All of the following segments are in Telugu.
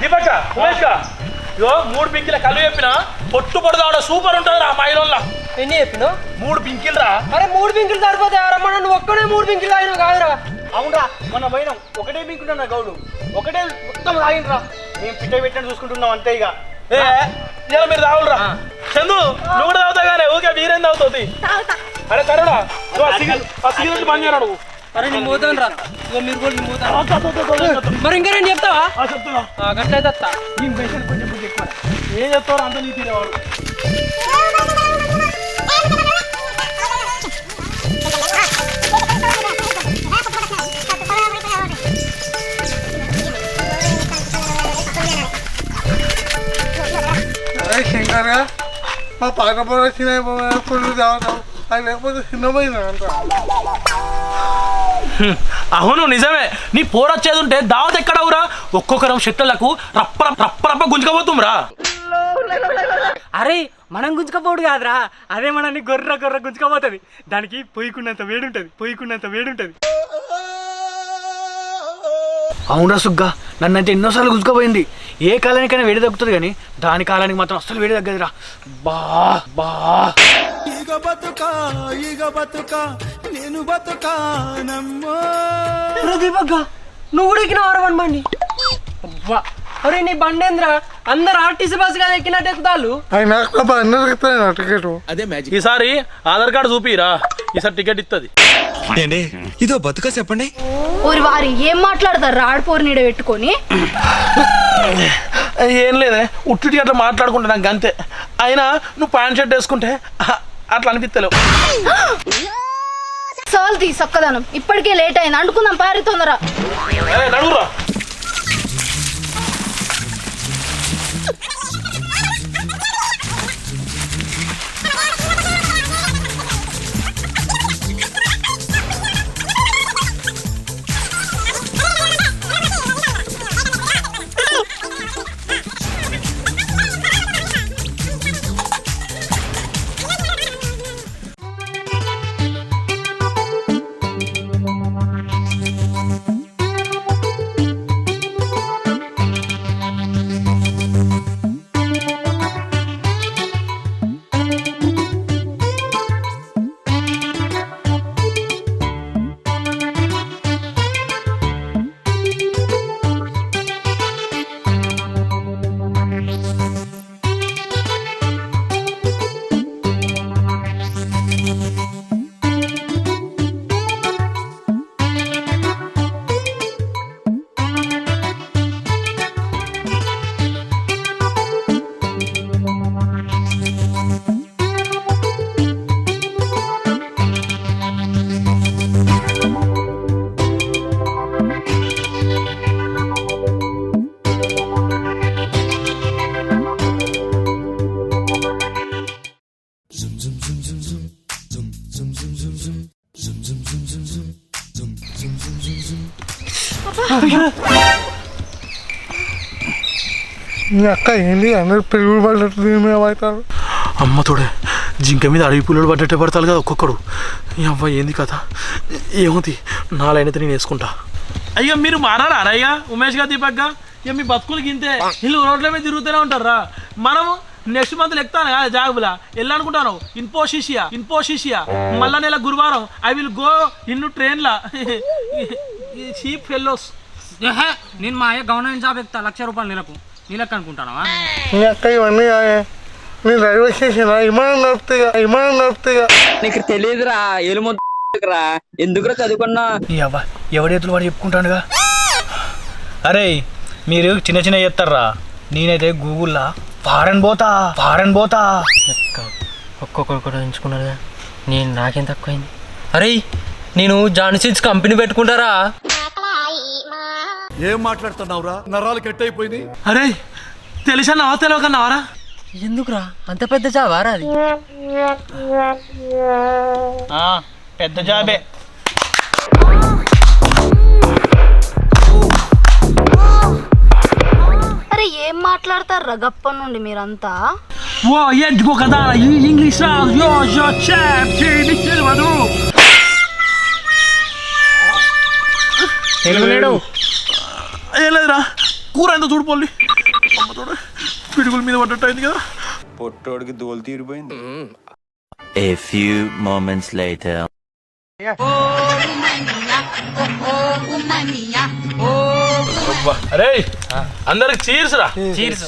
దీపక్క ఉమేష్ ఇగో మూడు పింకిల కళ్ళు చెప్పిన పొట్టు పొడదాడ సూపర్ ఉంటుంది రా మా ఇళ్ళ ఎన్ని చెప్పినావు? మూడు పింకిలు రా. అరే మూడు పింకులు సరిపోతాయి రమ్మన్న నువ్వు ఒక్కడే మూడు పింకులు తాగినావు కాదురా. అవునరా మన పోయినాం. ఒకటే మీకుంటున్నా గౌడు. ఒకటే మొత్తం తాగినరా మేము పిట్ట పెట్టినట్టు చూసుకుంటున్నాం అంతే ఇక. ఏ ఇలా మీరు తాగులరా చందు నువ్వు కూడా తాగుతావు కానీ ఊకే మీరేం తాగుతుంది అరే కరుడా సిగరెట్ బంద్ చేయరా నువ్వు. అరే నేను పోతాను రా ఇగో మీరు కూడా నేను పోతాను మరి ఇంకా నేను చెప్తావా ఆ, చెప్తున్నా ఆ, గట్లయితే వస్తా ఏం చెప్తావు అంత నీ తినేవాడు అరే శంకర్గా మా పాత పొర చిన్న ఫుల్ తాగుతాం అది లేకపోతే చిన్నపోయినా అంట అవును నిజమే. నీ పోరొచ్చేది ఉంటే దావత్ ఎక్కడవురా? ఒక్కొక్కరం షెట్లకు రప్ప రప్ప రప్ప గుంజుకపోతుంరా? అరే మనం గుంజుకపోడు కాదురా. అదే మనల్ని గొర్రె గొర్రె గుంజుకపోతుంది. దానికి పొయ్యికున్నంత వేడి ఉంటుంది పొయ్యికున్నంత వేడి ఉంటుంది అవునరా సుగ్గా? నన్నైతే ఎన్నోసార్లు గుంజుకోపోయింది. ఏ కాలానికైనా వేడి తగ్గుతుంది కానీ దాని కాలానికి మాత్రం అస్సలు వేడి తగ్గదురా. బా బా. దీపక్క నువ్వు కూడా ఎక్కిన వన్ బండి అరే నీ బండి ఏంద్రా అందరు ఆర్టీసీ బస్ కాదు ఎక్కినట్టు ఎక్కుతాళ్ళు. అది నాకు అందరికి ఇస్తాను టికెట్. ఈసారి ఆధార్ కార్డు చూపిరా ఈసారి టికెట్ ఇస్తుంది ఇదో బతుక చెప్పండి. ఊరి వారి ఏం మాట్లాడతారు? రాడిపోరు నీడ పెట్టుకొని. ఏం లేదే ఉట్టిటి అట్లా మాట్లాడుకుంటా నాకు అంతే అయినా నువ్వు ప్యాంట్ షర్ట్ వేసుకుంటే అట్లా అనిపిస్తలేవు సాల్ తీ సక్కదనం ఇప్పటికే లేట్ అయింది. అంటుకుందాం పారి తొందర మీ అక్క ఏంటి అందరు పెరుగుడు పడ్డట్టు దీని మీద పడతారు. అమ్మ తోడే జింక మీద అడవి పుల్లలు పడ్డట్టే పడతారు కదా ఒక్కొక్కడు. ఈ అవ్వ ఏంది కథ? ఏముంది? నాలైనది నేను వేసుకుంటా. అయ్యా మీరు మారారా అయ్యా ఉమేష్గా దీపక్గా? ఇక మీ బతుకులకి ఇంతే వీళ్ళు రోడ్ల మీద తిరుగుతూనే ఉంటారా మనము నెక్స్ట్ మంత్ ఎక్కుతాను కదా జాగులా వెళ్ళనుకుంటాను ఇన్పోషిషియా ఇన్పోషిషియా మళ్ళా నెల గురువారం I will go in ట్రైన్లా. Cheap fellows ఏహే, నేను మా అయ్య గవర్నమెంట్ జాబ్ ఎక్కుతా లక్ష రూపాయలు నెలకు. నీ లెక్క అనుకుంటానా మీ అక్క ఇవన్నీ కాదే. నేను రైల్వే స్టేషన్ విమానం నడుపుతాయి విమానం నడుపుతాయి నీకు తెలియదురా ఎలుమొద్దురా ఎందుకురా? చదువుకున్నా? అవ్వ ఎవడేతులు వాడు చెప్పుకుంటాడుగా అరే మీరు చిన్న చిన్న చేస్తారా నేనైతే గూగుల్లా ఫారెన్ పోతా ఫారెన్ పోతా ఒక్కొక్కరు కూడా ఎంచుకున్నారు నేను నాకేం తక్కువైంది? అరే నేను జాన్సీన్స్ కంపెనీ పెట్టుకుంటారా? ఏం మాట్లాడుతున్నావురా? నరాలు కట్ అయిపోయినాయి అరే తెలిసన్నావా తెలియకన్నావారా ఎందుకురా? అంత పెద్ద జాబారా అది? పెద్ద జాబే. అరే ఏం మాట్లాడతారు రగప్ప నుండి మీరంతా? ఓ ఎందుకో కదా ఇంగ్లీష్ రా. యో యో చాప్ నీకు తెలియదు. తెలుగు లేడు. ఏం లేదురా. కూర ఎంత చూడు పోల్లి. అమ్మ చూడు. పిడుగుల మీద పడ్డట్టు అయింది కదా. పొట్టోడికి దోలు తీరిపోయింది. A few moments later. అరే అందరికి చీర్స్ రా. చీర్స్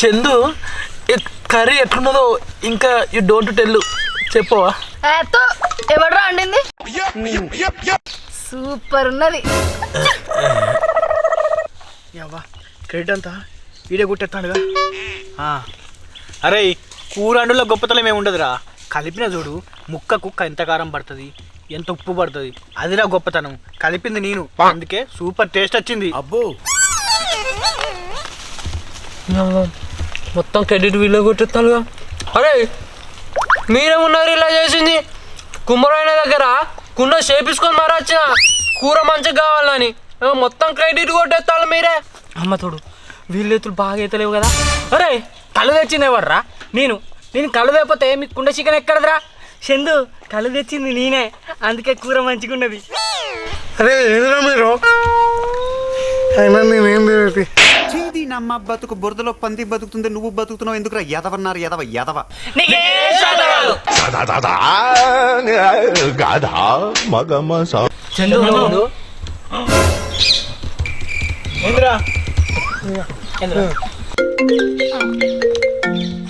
చందు ఈ కర్రీ ఎట్లున్నదో ఇంకా యూ డోంట్ టెల్ చెప్పవా? ఎవడ్రా అండింది సూపర్ ఉన్నది. యవ్వా క్రెడిట్ అంతా వీడియో కొట్టేస్తాడుగా అరే కూర అండులో గొప్పతనం ఏమి ఉండదురా. కలిపిన చూడు ముక్క కుక్క ఎంత కారం పడుతుంది ఎంత ఉప్పు పడుతుంది అదిరా గొప్పతనం. కలిపింది నేను అందుకే సూపర్ టేస్ట్ వచ్చింది. అబ్బో. మొత్తం క్రెడిట్ వీళ్ళు కొట్టేస్తానుగా అరే మీరేమున్నారు ఇలా చేసింది? కుమ్మరాయన దగ్గర కుండ చేపించుకొని మరి కూర మంచిగా కావాలని. మొత్తం క్రెడిట్ కొట్టేస్తాను మీరే. అమ్మ తోడు వీళ్ళెత్తులు బాగా ఎత్తలేవు కదా. అరే కళ్ళు తెచ్చింది ఎవర్రా? నేను నేను కళ్ళు తెకపోతే మీకు కుండ చికెన్ ఎక్కడదిరా? చందు కళ్ళు తెచ్చింది నేనే. అందుకే కూర మంచిగా ఉన్నది అరే ఏంద్రా మీరు? అయినా నేనేం తెలియదు చేది నమ్మ బతుకు బురదలో పంది బతుకుతుంది నువ్వు బతుకుతున్నావు ఎందుకురా ఎదవన్నారు ఎదవ ఎదవ చందు ఏంద్రా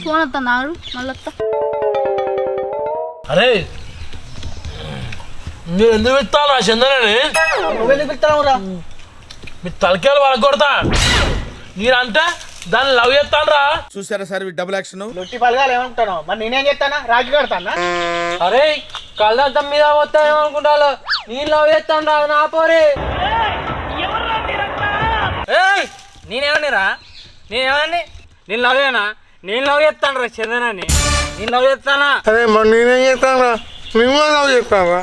ఫోన్ వస్తా నాడు మళ్ళీ వస్తా అరే మీరు ఎందుకు పెడతాను ఆ చందనని? నువ్వెందుకు పెడతావురా మీ తలకాయలు వాళ్ళ కొడతా నేనంటే దాన్ని లవ్ చేస్తాను రా చూసారా సార్ డబుల్ యాక్షన్ లొట్టి పలగాలు ఏమంటాను మరి నేనేం చేస్తానా? రాజు కడతానా? అరే కళ్ళంతం మీద వస్తాయేమనుకుంటారు నేను లవ్ చేస్తాను రా నా పోరే. ఏయ్ నేనేమన్నారా? నేనేమని నేను లవ్ చేయనా? నేను లవ్ చేస్తాను రా చందనాన్ని. నేను లవ్ చేస్తానా? అరే మరి నేనేం చేస్తాను మేము లవ్ చేస్తాను ఏ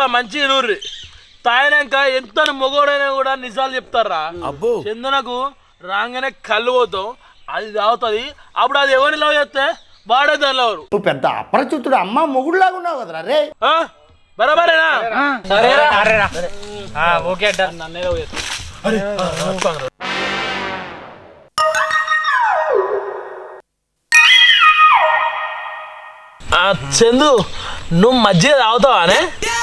చెప్తా మంచిగా నూరి తాగినాక ఎంత మొగోడైనా కూడా నిజాలు చెప్తారా అబ్బో. చందనకు రాగానే కళ్ళు పోతాం అది తాగుతుంది. అప్పుడు అది ఎవరిని లవ్ చేస్తే? వాడే దాని లవరు నువ్వు పెద్ద అపరిచితుడు అమ్మ మొగుడులాగా ఉన్నావు కదరా రే. ఆ? బరాబరేనా? సరేరా. ఓకే అడ్డా. నన్నే లవ్ చేస్తా ఆ, చందు నువ్వు మధ్య తాగుతావానే?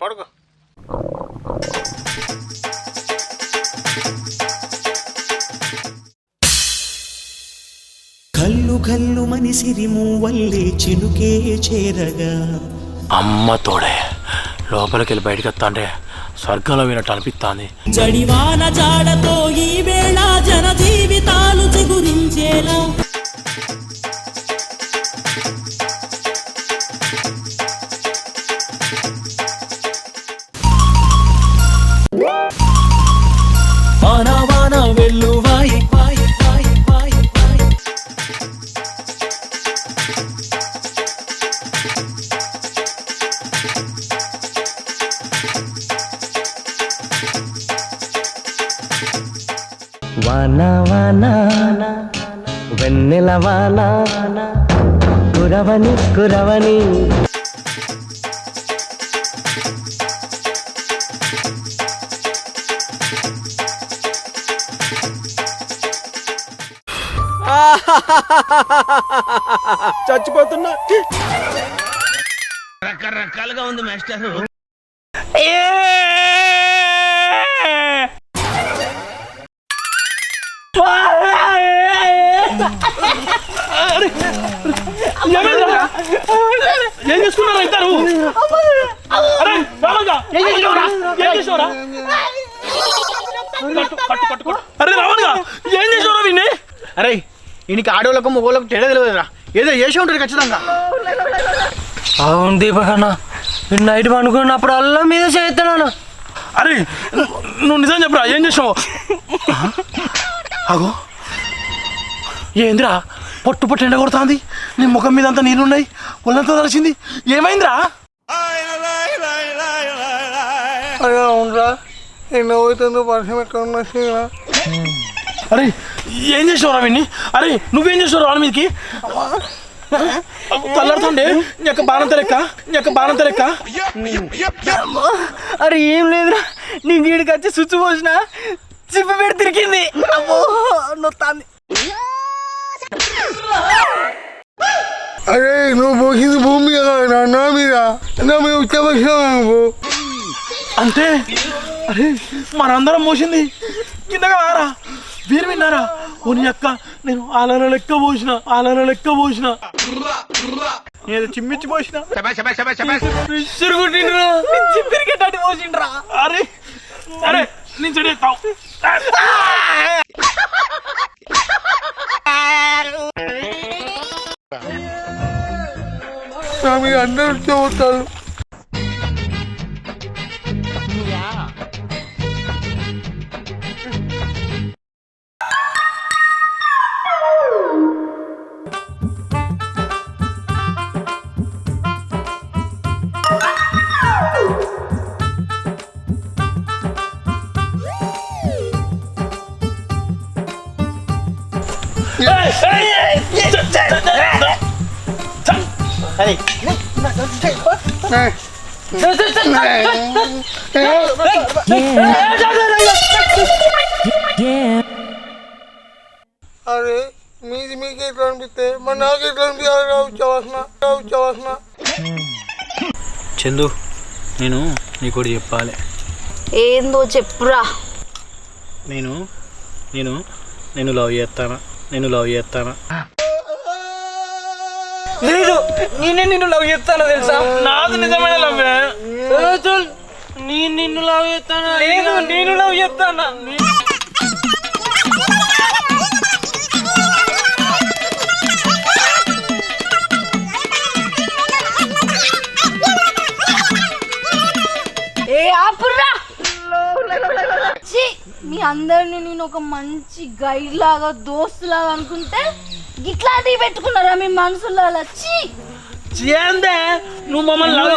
పడుకో. కల్లు కల్లు మనిసిరి మూవల్లే చినుకే చేరగా. అమ్మ తోడే లోపలికి వెళ్ళి బయటకు వస్తా అంటే స్వర్గంలో వినట్టు అనిపిస్తుంది జడివాన జాడతో ఈ వేళ జన జీవితాలు చిగురించేలా. కురవని చచ్చిపోతున్నా. నువ్వు అరే రావంగా ఏం చేసినవరా? ఏం చేసినవరా? కట్టు కట్టు కట్టు అరే రావణగా ఏం చేసినవరా విన్ని అరే ఈయనకి ఆడోళ్ళకు మగోళ్ళకు తేడా తెలియదురా. ఏదో చేసి ఉంటారు ఖచ్చితంగా. అవును దీపక్ అన్న నేను నైట్ పనుకున్నప్పుడు అల్లం మీద చేస్తాను అరే నువ్వు నిజం చెప్పురా? ఏం చేసినావు? అగో ఏందిరా? పొట్టు పొట్టు ఎండ కొడుతుంది. నీ ముఖం మీద అంతా నీళ్ళున్నాయి. ఒళ్ళంతా తడిచింది ఏమైందిరా? అరే అవునరా ఎన్నో అవుతుందో వర్షం ఎక్కడ ఉన్నా అరే ఏం చేసినావురా విన్ని అరే నువ్వేం చేసినావు వాళ్ళ మీదకి? తల్లాడుతుండే. నీ యొక్క బాణంత లెక్క. నీ యొక్క బాణంత లెక్క. అరే ఏం లేదురా. నీ గీడికి వచ్చి స్విచ్ పోసిన చిప్ప పెడి తిరిగింది. అమ్మో నొత్తాంది. అరే నువ్వు పోసింది భూమి మీద కాదురా, నా మీద నా మీద ఉచ్చబోసినావు నువ్వు. అంటే? అరే మనందరం మోసింది. కిందగా ఆరా వీరు విన్నారా? ఓ నీ అక్క నేను ఆలన లెక్క పోసిన ఆలన లెక్క పోసిన ఏదో చిమ్మిచ్చి పోసిన పోసిండ్రా అరే అరే నేను చెడు స్వామి మీద అందరూ ఉచ్చబోతారు అరే మీది మీకు ఎట్లా అనిపిస్తే మరి నాకు ఎట్లా అనిపించాలి రావు ఉచ్చవాసన రావు ఉచ్చవాసన. చందు నేను నీకోటి చెప్పాలి. ఏందో చెప్పురా. నేను నేను నేను లవ్ చేస్తానా నేను లవ్ చేస్తానా. లేదు నేనే నిన్ను లవ్ చేస్తాను తెలుసా? నాది నిజమైన చల్, నేను నిన్ను లవ్ చేస్తాను? లేదు నేను లవ్ చేస్తాను? మీ అందరిని నేను ఒక మంచి గైడ్ లాగా దోస్తు లాగా అనుకుంటే ఇట్లాంటివి పెట్టుకున్నారా మీ మనసులో చీ! చేయందే నువ్వు మమ్మల్ని లవ్